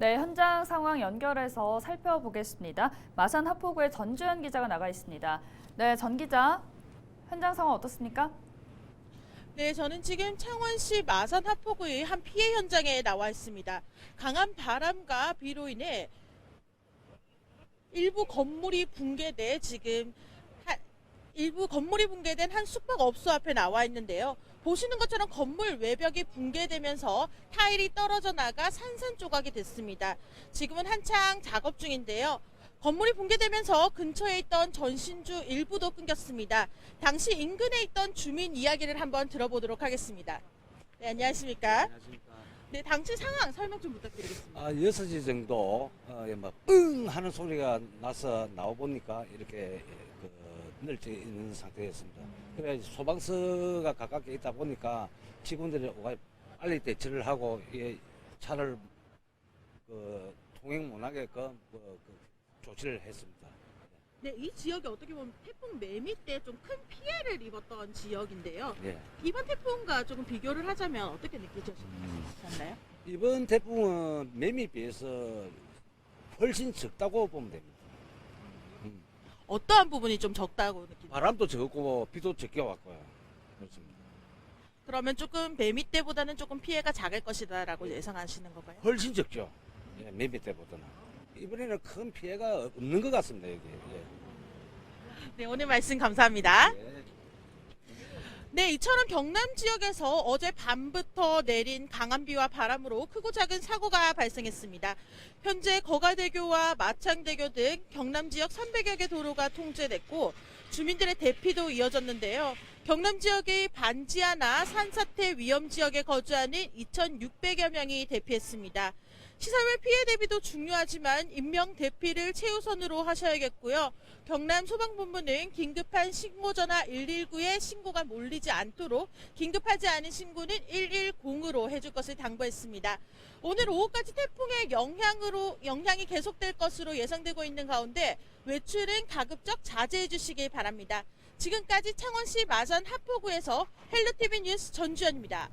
네, 현장 상황 연결해서 살펴보겠습니다. 마산 하포구의 전주현 기자가 나가 있습니다. 네, 전 기자, 현장 상황 어떻습니까? 네, 저는 지금 창원시 마산 하포구의 한 피해 현장에 나와 있습니다. 강한 바람과 비로 인해 일부 건물이 붕괴돼 지금 하- 일부 건물이 붕괴된 한 숙박업소 앞에 나와 있는데요. 보시는 것처럼 건물 외벽이 붕괴되면서 타일이 떨어져 나가 산산조각이 됐습니다. 지금은 한창 작업 중인데요. 건물이 붕괴되면서 근처에 있던 전신주 일부도 끊겼습니다. 당시 인근에 있던 주민 이야기를 한번 들어보도록 하겠습니다. 네, 안녕하십니까? 안녕하십니까. 네, 당시 상황 설명 좀 부탁드리겠습니다. 아, 6시 정도, 어, 예, 막, 응! 하는 소리가 나서 나와 보니까 이렇게, 그, 널져 있는 상태였습니다. 그래, 소방서가 가깝게 있다 보니까 직원들이 오가 빨리 대처를 하고, 예, 차를, 그, 통행 못하게끔, 그, 그 조치를 했습니다. 네, 이 지역이 어떻게 보면 태풍 매미 때 좀 큰 피해를 입었던 지역인데요. 예. 이번 태풍과 조금 비교를 하자면 어떻게 느끼셨나요? 이번 태풍은 매미 비해서 훨씬 적다고 보면 됩니다. 음. 어떠한 부분이 좀 적다고 느끼나요? 바람도 적고, 비도 적게 왔고요. 그렇습니다. 그러면 조금 매미 때보다는 조금 피해가 작을 것이다라고 예상하시는 건가요? 훨씬 적죠. 예, 매매 때보다는. 이번에는 큰 피해가 없는 것 같습니다, 여기. 예. 네, 오늘 말씀 감사합니다. 예. 네, 이처럼 경남 지역에서 어제 밤부터 내린 강한 비와 바람으로 크고 작은 사고가 발생했습니다. 현재 거가대교와 마창대교 등 경남 지역 300여 개 도로가 통제됐고 주민들의 대피도 이어졌는데요. 경남 지역의 반지하나 산사태 위험 지역에 거주하는 2,600여 명이 대피했습니다. 시설물 피해 대비도 중요하지만 인명 대피를 최우선으로 하셔야겠고요. 경남 소방본부는 긴급한 신고 전화 119에 신고가 몰리지 않도록 긴급하지 않은 신고는 110으로 해줄 것을 당부했습니다. 오늘 오후까지 태풍의 영향으로 영향이 계속될 것으로 예상되고 있는 가운데 외출은 가급적 자제해 주시길 바랍니다. 지금까지 창원시 마산 하포구에서 헬로티비 뉴스 전주현입니다.